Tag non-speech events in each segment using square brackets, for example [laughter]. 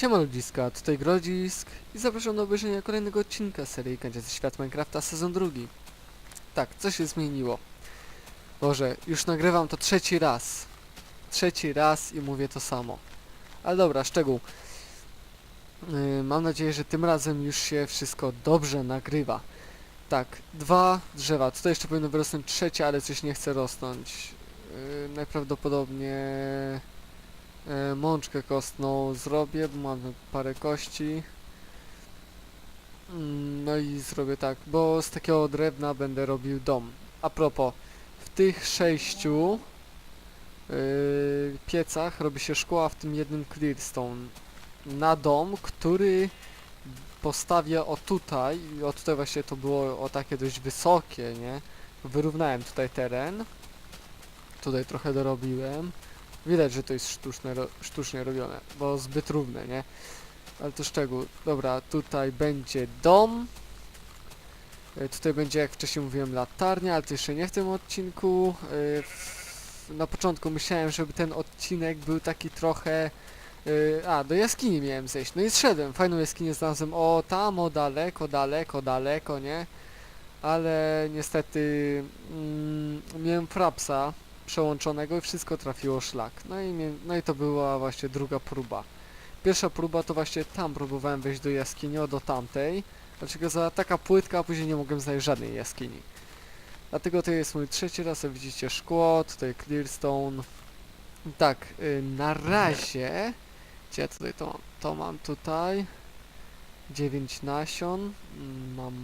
Siema ludziska, tutaj Grodzisk i zapraszam do obejrzenia kolejnego odcinka serii Kancia ze Świat Minecrafta sezon drugi. Tak, co się zmieniło? Boże, już nagrywam to trzeci raz. Trzeci raz i mówię to samo. Ale dobra, szczegół. Yy, mam nadzieję, że tym razem już się wszystko dobrze nagrywa. Tak, dwa drzewa. Tutaj jeszcze powinno wyrosnąć trzecie, ale coś nie chce rosnąć. Yy, najprawdopodobnie e, mączkę kostną zrobię, bo mam parę kości. Mm, No i zrobię tak, bo z takiego drewna będę robił dom. A propos, w tych sześciu yy, piecach robi się szkło, a w tym jednym clearstone na dom, który postawię o tutaj, o tutaj właśnie to było o takie dość wysokie, nie? Wyrównałem tutaj teren. Tutaj trochę dorobiłem. Widać, że to jest sztuczne, sztucznie robione, bo zbyt równe, nie? Ale to szczegół. Dobra, tutaj będzie dom. E, Tutaj będzie, jak wcześniej mówiłem, latarnia, ale to jeszcze nie w tym odcinku. E, Na początku myślałem, żeby ten odcinek był taki trochę... e, A, do jaskini miałem zejść. No i zszedłem. Fajną jaskinię znalazłem. O, tam, o, daleko, daleko, daleko, nie? Ale niestety mm, miałem frapsa przełączonego i wszystko trafiło szlak. No i, no i to była właśnie druga próba. Pierwsza próba to właśnie tam próbowałem wejść do jaskini, o do tamtej. Dlaczego za taka płytka, a później nie mogłem znaleźć żadnej jaskini. Dlatego to jest mój trzeci raz, widzicie szkło, tutaj clearstone. Tak, y, na razie... Gdzie tutaj to mam? To mam tutaj. 9 nasion. mm, Mam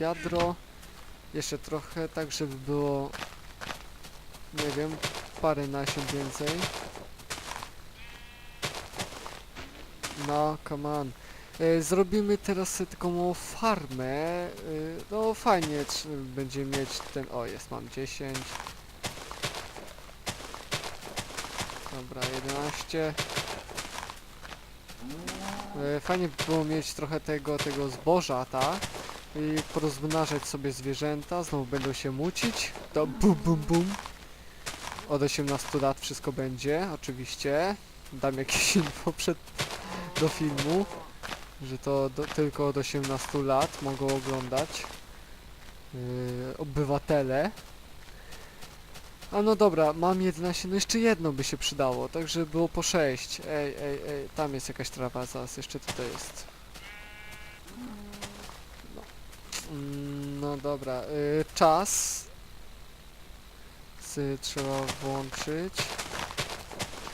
wiadro. Jeszcze trochę, tak żeby było wiem, parę nasion więcej. No, come on. E, zrobimy teraz taką farmę. E, no fajnie, będziemy mieć ten... O, jest, mam 10. Dobra, 11. E, fajnie by było mieć trochę tego, tego zboża, tak? I porozmnażać sobie zwierzęta, znowu będą się mucić. To bum bum bum. Od 18 lat wszystko będzie, oczywiście. Dam jakieś [laughs] info przed do filmu, że to do, tylko od 18 lat mogą oglądać yy, obywatele. A no dobra, mam 11, no jeszcze jedno by się przydało, tak żeby było po 6. Ej, ej, ej, tam jest jakaś trawa, zaraz jeszcze tutaj jest. No, Mm, no dobra, yy, czas trzeba włączyć.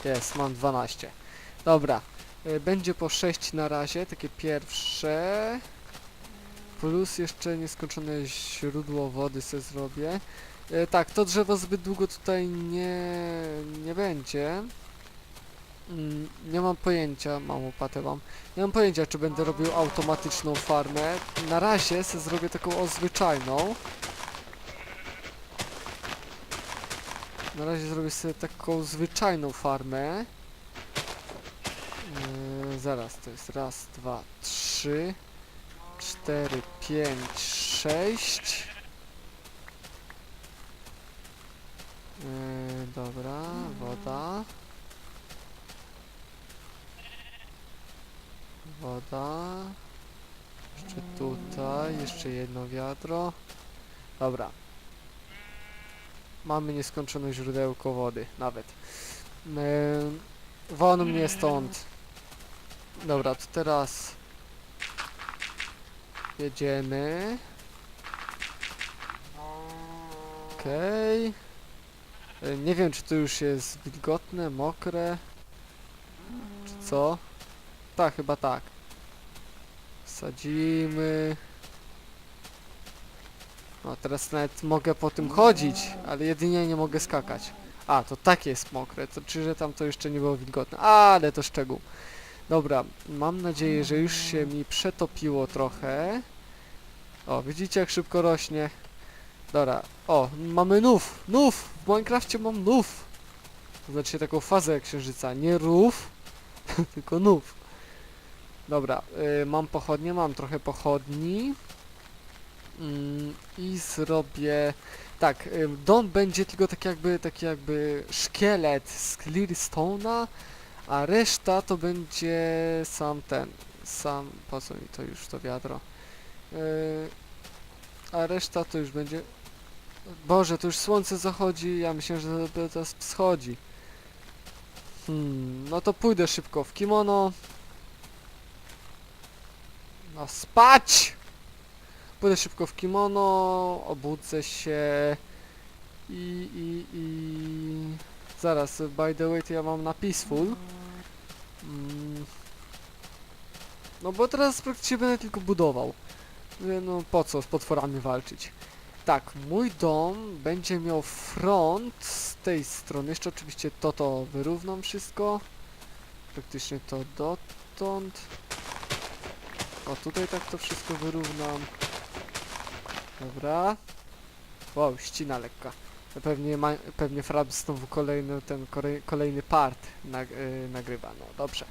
Jest, mam 12. Dobra, y, będzie po 6 na razie, takie pierwsze. Plus jeszcze nieskończone źródło wody sobie zrobię. Y, Tak, to drzewo zbyt długo tutaj nie, nie będzie. Mm, Nie mam pojęcia, mam łopatę mam. Nie mam pojęcia, czy będę robił automatyczną farmę. Na razie sobie zrobię taką o zwyczajną. Na razie zrobię sobie taką zwyczajną farmę. Yy, zaraz, to jest raz, dwa, trzy, cztery, pięć, sześć. Yy, dobra, woda. Woda. Jeszcze tutaj, jeszcze jedno wiadro. Dobra. Mamy nieskończone źródełko wody, nawet. Yy, won mnie stąd. Dobra, to teraz jedziemy. Okej. Y, Nie wiem, czy to już jest wilgotne, mokre, czy co? Tak, chyba tak. Sadzimy. No, teraz nawet mogę po tym chodzić, ale jedynie nie mogę skakać. A, to takie jest mokre, to czy że tam to jeszcze nie było wilgotne. Ale to szczegół. Dobra, mam nadzieję, że już się mi przetopiło trochę. O, widzicie jak szybko rośnie. Dobra, o, mamy nów, nów, w Minecrafcie mam nów. To znaczy taką fazę księżyca, nie rów, [laughs] tylko nów. Dobra, y, mam pochodnie, mam trochę pochodni. I zrobię... Tak, dom będzie tylko tak jakby, taki jakby szkielet z clearstone'a, A reszta to będzie sam ten, sam, po co mi to już to wiadro? Yy, a reszta to już będzie... Boże, to już słońce zachodzi, ja myślę, że to teraz wschodzi. Hmm, no to pójdę szybko w kimono. No spać! Pójdę szybko w kimono, obudzę się i, i, i... Zaraz, by the way, to ja mam na peaceful. Mm. No bo teraz praktycznie będę tylko budował. No po co z potworami walczyć? Tak, mój dom będzie miał front z tej strony. Jeszcze oczywiście to to wyrównam wszystko. Praktycznie to dotąd. O, tutaj tak to wszystko wyrównam. Dobra. Wow, ścina lekka. Pewnie, ma, pewnie Frab znowu kolejny, ten kolej, kolejny part nag, y, nagrywa. No dobrze.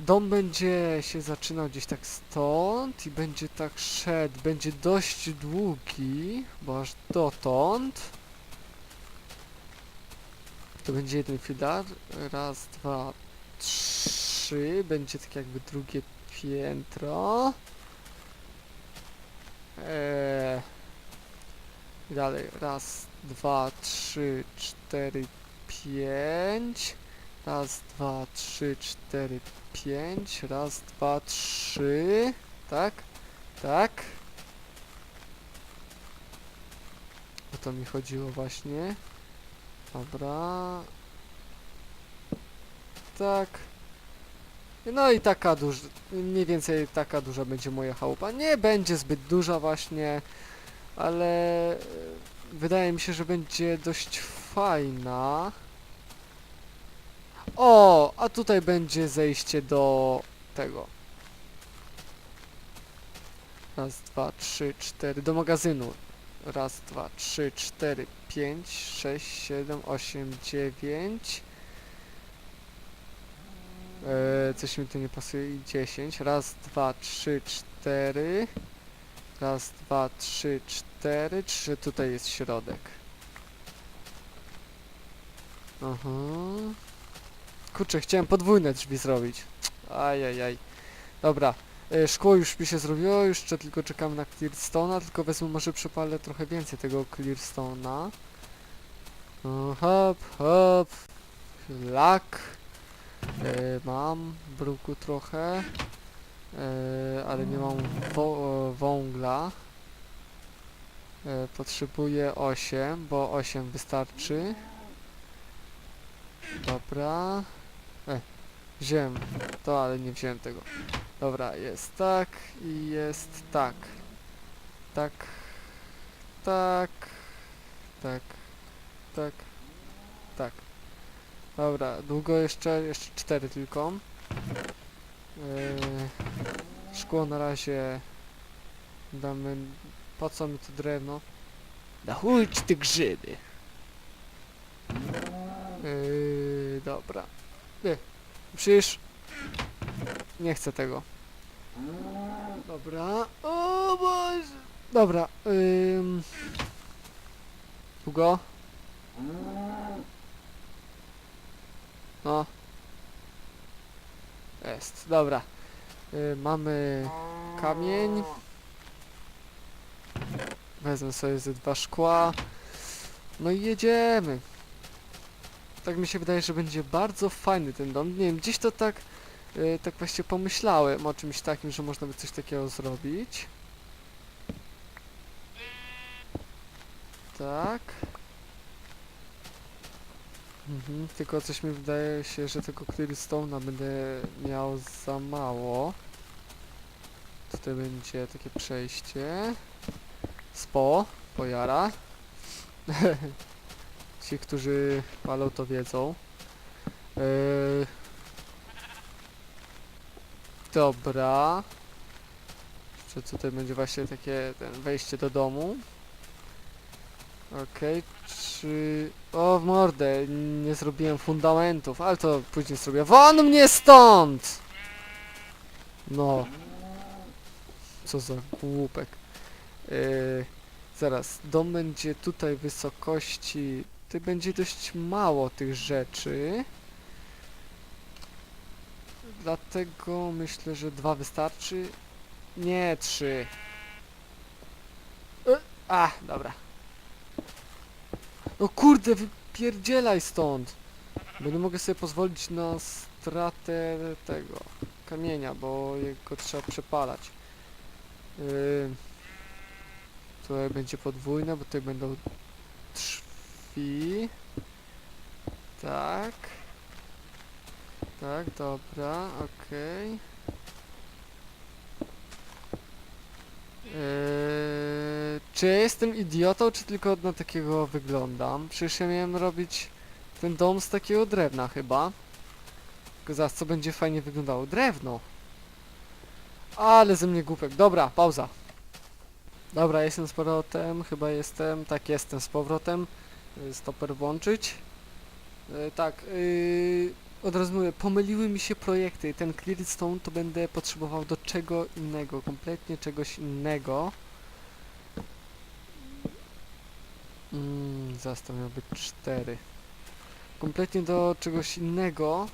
Dom będzie się zaczynał gdzieś tak stąd i będzie tak szedł. Będzie dość długi, bo aż dotąd. To będzie jeden filar. Raz, dwa, trzy. Będzie tak jakby drugie piętro. Eee. Dalej. Raz, dwa, trzy, cztery, pięć. Raz, dwa, trzy, cztery, pięć. Raz, dwa, trzy. Tak? Tak? O to mi chodziło właśnie. Dobra. Tak. No i taka duża, mniej więcej taka duża będzie moja chałupa. Nie będzie zbyt duża właśnie, ale e, wydaje mi się, że będzie dość fajna. O, a tutaj będzie zejście do tego. Raz, dwa, trzy, cztery, do magazynu. Raz, dwa, trzy, cztery, pięć, sześć, siedem, osiem, dziewięć. Eee, coś mi tu nie pasuje i 10. Raz, dwa, trzy, cztery. Raz, dwa, trzy, cztery. Trzy, tutaj jest środek. Aha. Kurczę, chciałem podwójne drzwi zrobić. Ajajaj. Dobra. E, szkło już mi się zrobiło, jeszcze tylko czekamy na clearstone'a, tylko wezmę może przepalę trochę więcej tego clearstone'a. O, hop, hop. Lak. E, mam bruku trochę, e, ale nie mam wo wągla. E, potrzebuję 8, bo 8 wystarczy. Dobra. E, wziąłem to, ale nie wziąłem tego. Dobra, jest tak i jest tak. Tak. Tak. Tak. Tak. Tak. Dobra, długo jeszcze? Jeszcze cztery tylko. Yy, szkło na razie damy... Po co mi to drewno? Na chuj ci te grzyby. Yy, dobra. Nie, przecież... Nie chcę tego. Dobra. O Boże. Dobra. Ym... Długo? No. Jest, dobra. Y, mamy kamień. Wezmę sobie ze dwa szkła. No i jedziemy. Tak mi się wydaje, że będzie bardzo fajny ten dom. Nie wiem, gdzieś to tak, y, tak właśnie pomyślałem o czymś takim, że można by coś takiego zrobić. Tak. Mhm, tylko coś mi wydaje się, że tego clearstone'a będę miał za mało. Tutaj będzie takie przejście. Spo, pojara. [laughs] Ci, którzy palą to wiedzą. Yy... Dobra. Jeszcze tutaj będzie właśnie takie wejście do domu. Okej, czy... O, w mordę, nie zrobiłem fundamentów, ale to później zrobię. Won mnie stąd! No. Co za głupek. Yy, zaraz, dom będzie tutaj wysokości... Tutaj będzie dość mało tych rzeczy. dlatego myślę, że dwa wystarczy. Nie, trzy. E, a, dobra. No kurde, wypierdzielaj stąd! Bo nie mogę sobie pozwolić na stratę tego kamienia, bo jego trzeba przepalać. Yy, tutaj będzie podwójne, bo tutaj będą drzwi. Tak. Tak, dobra, okej. Yy, czy ja jestem idiotą, czy tylko na takiego wyglądam? Przecież ja miałem robić ten dom z takiego drewna chyba. Tylko zaraz co będzie fajnie wyglądało. Drewno! Ale ze mnie głupek. Dobra, pauza. Dobra, jestem z powrotem, chyba jestem, tak jestem z powrotem. Y, Stoper włączyć. Y, tak, yy, od razu mówię, pomyliły mi się projekty. Ten Clearstone to będę potrzebował do czego innego, kompletnie czegoś innego. Mm, to miał być 4. Kompletnie do czegoś innego.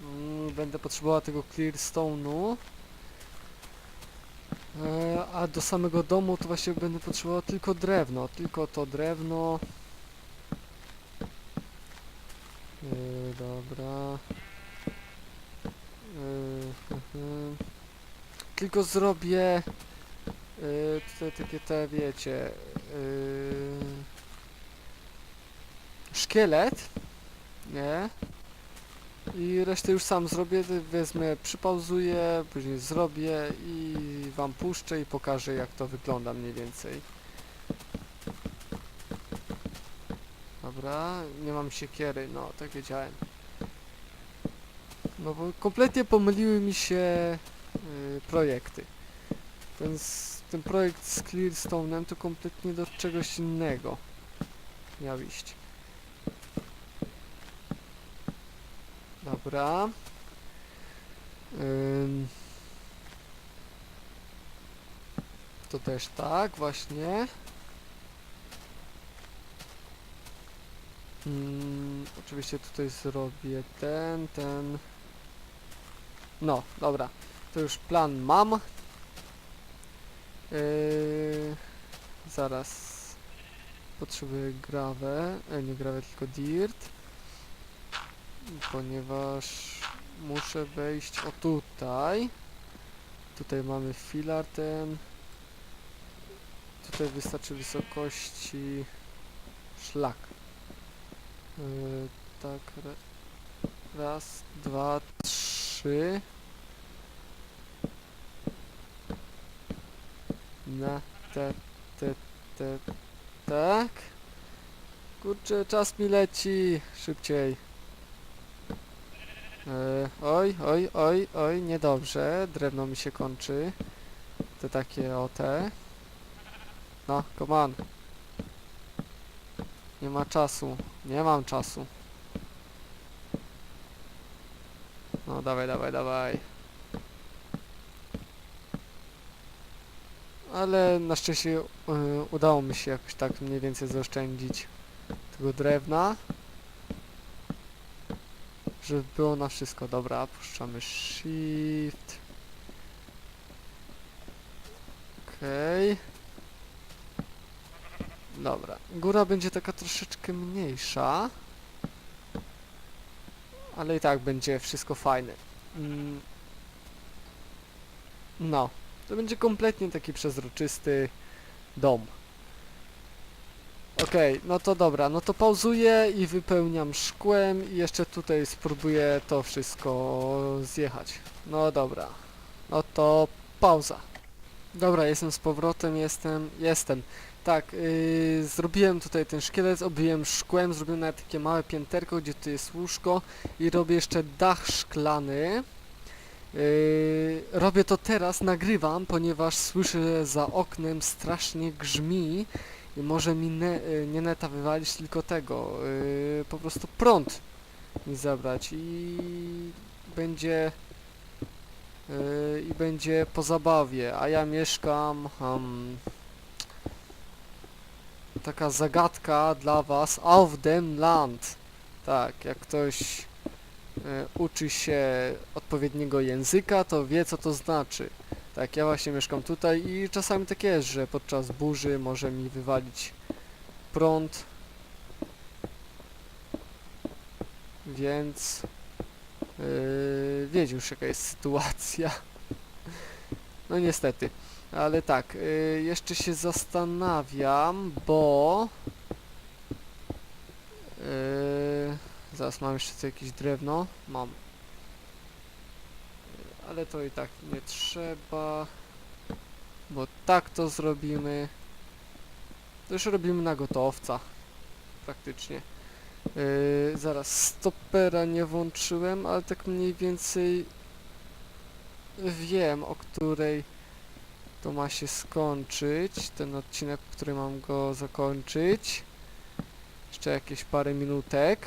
Mm, będę potrzebował tego Clearstone'u. E, a do samego domu to właśnie będę potrzebował tylko drewno, tylko to drewno. E, dobra. Mhm. [laughs] tylko zrobię e, te takie te wiecie e, szkielet, nie? I resztę już sam zrobię, wezmę, przypauzuję, później zrobię i wam puszczę i pokażę jak to wygląda mniej więcej. Dobra, nie mam siekiery, no tak wiedziałem. No bo kompletnie pomyliły mi się y, projekty. Ten, ten projekt z Clearstone'em to kompletnie do czegoś innego miał iść. Dobra. Ym. To też tak, właśnie. Mm, oczywiście tutaj zrobię ten, ten. No, dobra. To już plan mam. Yy, zaraz. Potrzebuję grawę, e, nie grawę, tylko dirt ponieważ muszę wejść o tutaj. Tutaj mamy filar ten. Tutaj wystarczy wysokości szlak. Yy, tak, ra- raz, dwa, trzy. Na te, te, te, tak. Kurczę, czas mi leci. Szybciej. E, oj, oj, oj, oj, niedobrze. Drewno mi się kończy. Te takie o te. No, come on. Nie ma czasu. Nie mam czasu. No, dawaj, dawaj, dawaj. Ale na szczęście y, udało mi się jakoś tak mniej więcej zaoszczędzić tego drewna żeby było na wszystko. Dobra, puszczamy shift. Okej. Dobra, góra będzie taka troszeczkę mniejsza. Ale i tak będzie wszystko fajne. Mm. No, to będzie kompletnie taki przezroczysty dom. Okej, no to dobra, no to pauzuję i wypełniam szkłem i jeszcze tutaj spróbuję to wszystko zjechać. No dobra, no to pauza. Dobra, jestem z powrotem, jestem, jestem. Tak, yy, zrobiłem tutaj ten szkielet, obiłem szkłem, zrobiłem nawet takie małe pięterko, gdzie tu jest łóżko i robię jeszcze dach szklany. Yy, robię to teraz, nagrywam, ponieważ słyszę za oknem strasznie grzmi i może mi ne, y, nie neta wywalić, tylko tego, yy, po prostu prąd mi zabrać i będzie yy, i będzie po zabawie, a ja mieszkam hmm, taka zagadka dla was auf dem Land tak, jak ktoś e, uczy się odpowiedniego języka, to wie co to znaczy. Tak, ja właśnie mieszkam tutaj i czasami tak jest, że podczas burzy może mi wywalić prąd. Więc yy, już jaka jest sytuacja. No niestety. Ale tak, yy, jeszcze się zastanawiam, bo... Yy, zaraz mam jeszcze jakieś drewno. Mam. Ale to i tak nie trzeba. Bo tak to zrobimy. To już robimy na gotowca. Praktycznie. Yy, zaraz, stopera nie włączyłem, ale tak mniej więcej wiem, o której to ma się skończyć. Ten odcinek, w którym mam go zakończyć. Jeszcze jakieś parę minutek.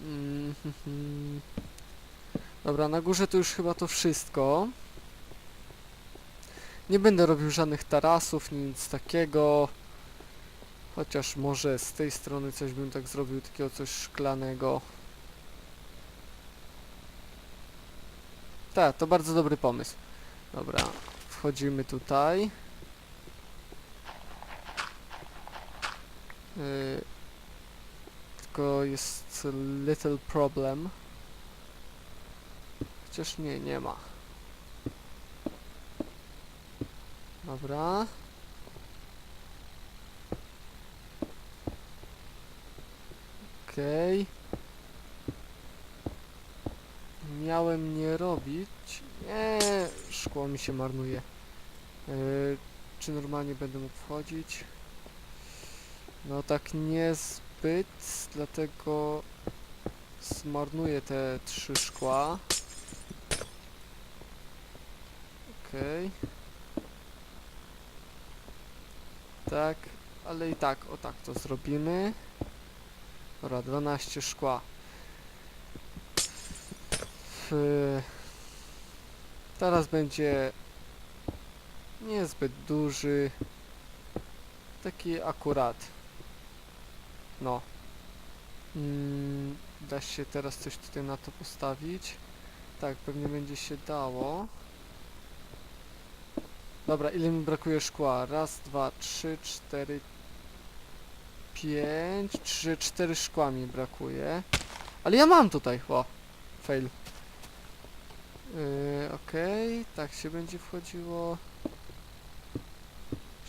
Mm, hmm, hmm. Dobra, na górze to już chyba to wszystko. Nie będę robił żadnych tarasów, nic takiego. Chociaż może z tej strony coś bym tak zrobił, takiego coś szklanego. Tak, to bardzo dobry pomysł. Dobra, wchodzimy tutaj. Yy, tylko jest little problem. Chociaż nie, nie ma. Dobra. Okej. Miałem nie robić. Nie, szkło mi się marnuje. Yy, czy normalnie będę mógł wchodzić? No tak niezbyt, dlatego zmarnuję te trzy szkła. Okej. Tak, ale i tak, o tak to zrobimy. Dobra, 12 szkła. W... Teraz będzie niezbyt duży. Taki akurat. No. Mm, da się teraz coś tutaj na to postawić. Tak, pewnie będzie się dało. Dobra, ile mi brakuje szkła? Raz, dwa, trzy, cztery, pięć, trzy, cztery szkła mi brakuje. Ale ja mam tutaj, o, fail. Yy, Okej, tak się będzie wchodziło.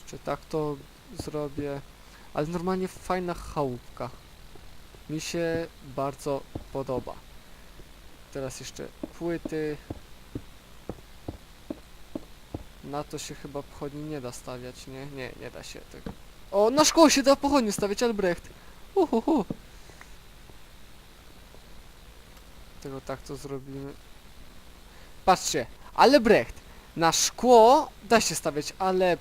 Jeszcze tak to zrobię. Ale normalnie fajna chałupka. Mi się bardzo podoba. Teraz jeszcze płyty. Na to się chyba pochodni nie da stawiać, nie? Nie, nie da się tego. O, na szkło się da pochodnie stawiać, Albrecht! Uhuhu! Tego tak to zrobimy. Patrzcie, Albrecht! Na szkło da się stawiać, ale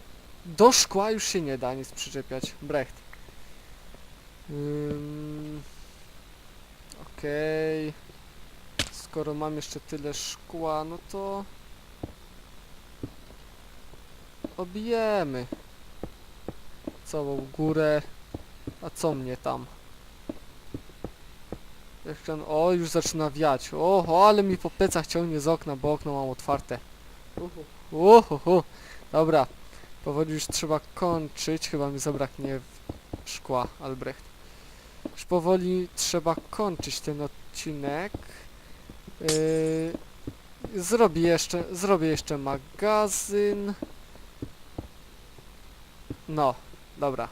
do szkła już się nie da nic przyczepiać. Brecht. Ym, Okej. Skoro mam jeszcze tyle szkła, no to... Obijemy. Całą górę. A co mnie tam? Jak ten... O, już zaczyna wiać. O, ale mi po plecach ciągnie z okna, bo okno mam otwarte. Uhu, uhu. Dobra. Powoli już trzeba kończyć. Chyba mi zabraknie szkła, Albrecht. Już powoli trzeba kończyć ten odcinek. Yy, zrobię jeszcze, zrobię jeszcze magazyn. No, dobra.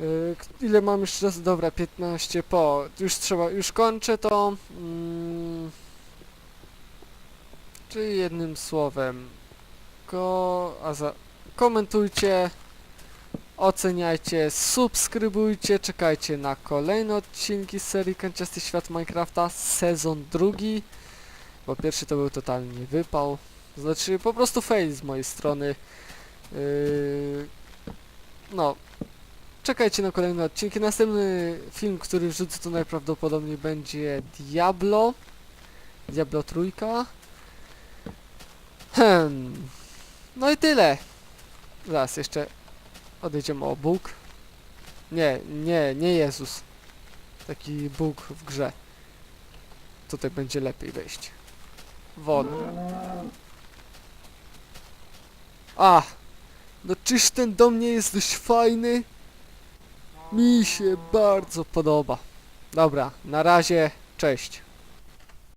Yy, ile mam jeszcze czasu? Dobra, 15 po. Już trzeba, już kończę to. Mm, czyli jednym słowem. Ko, a za, komentujcie, oceniajcie, subskrybujcie, czekajcie na kolejne odcinki z serii Kanciasty Świat Minecrafta, sezon drugi, bo pierwszy to był totalnie wypał, znaczy po prostu fail z mojej strony. Yy, no, czekajcie na kolejne odcinki. Następny film, który wrzucę to najprawdopodobniej będzie Diablo, Diablo trójka. Hmm. No i tyle. Zaraz jeszcze odejdziemy o Bóg. Nie, nie, nie Jezus. Taki bóg w grze. Tutaj będzie lepiej wejść. Won. A! No czyż ten dom nie jest dość fajny? Mi się bardzo podoba. Dobra, na razie, cześć.